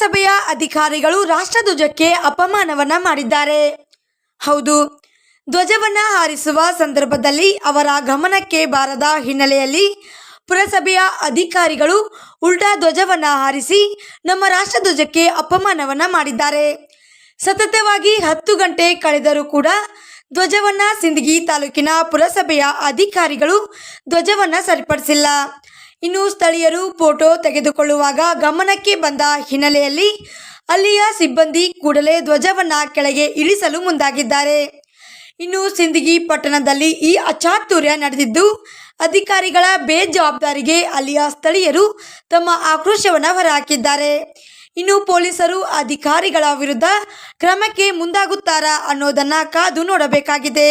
ಪುರಸಭೆಯ ಅಧಿಕಾರಿಗಳು ರಾಷ್ಟ್ರಧ್ವಜಕ್ಕೆ ಅಪಮಾನವನ್ನ ಮಾಡಿದ್ದಾರೆ. ಹೌದು, ಧ್ವಜವನ್ನ ಹಾರಿಸುವ ಸಂದರ್ಭದಲ್ಲಿ ಅವರ ಗಮನಕ್ಕೆ ಬಾರದ ಹಿನ್ನೆಲೆಯಲ್ಲಿ ಪುರಸಭೆಯ ಅಧಿಕಾರಿಗಳು ಉಲ್ಟಾ ಧ್ವಜವನ್ನ ಹಾರಿಸಿ ನಮ್ಮ ರಾಷ್ಟ್ರಧ್ವಜಕ್ಕೆ ಅಪಮಾನವನ್ನ ಮಾಡಿದ್ದಾರೆ. ಸತತವಾಗಿ ಹತ್ತು ಗಂಟೆ ಕಳೆದರೂ ಕೂಡ ಧ್ವಜವನ್ನ ಸಿಂದಗಿ ತಾಲೂಕಿನ ಪುರಸಭೆಯ ಅಧಿಕಾರಿಗಳು ಧ್ವಜವನ್ನ ಸರಿಪಡಿಸಿಲ್ಲ. ಇನ್ನು ಸ್ಥಳೀಯರು ಫೋಟೋ ತೆಗೆದುಕೊಳ್ಳುವಾಗ ಗಮನಕ್ಕೆ ಬಂದ ಹಿನ್ನೆಲೆಯಲ್ಲಿ ಅಲ್ಲಿಯ ಸಿಬ್ಬಂದಿ ಕೂಡಲೇ ಧ್ವಜವನ್ನ ಕೆಳಗೆ ಇಳಿಸಲು ಮುಂದಾಗಿದ್ದಾರೆ. ಇನ್ನು ಸಿಂದಗಿ ಪಟ್ಟಣದಲ್ಲಿ ಈ ಅಚಾತುರ್ಯ ನಡೆದಿದ್ದು, ಅಧಿಕಾರಿಗಳ ಬೇಜವಾಬ್ದಾರಿಗೆ ಅಲ್ಲಿಯ ಸ್ಥಳೀಯರು ತಮ್ಮ ಆಕ್ರೋಶವನ್ನು ಹೊರಹಾಕಿದ್ದಾರೆ. ಇನ್ನು ಪೊಲೀಸರು ಅಧಿಕಾರಿಗಳ ವಿರುದ್ಧ ಕ್ರಮಕ್ಕೆ ಮುಂದಾಗುತ್ತಾರಾ ಅನ್ನೋದನ್ನ ಕಾದು ನೋಡಬೇಕಾಗಿದೆ.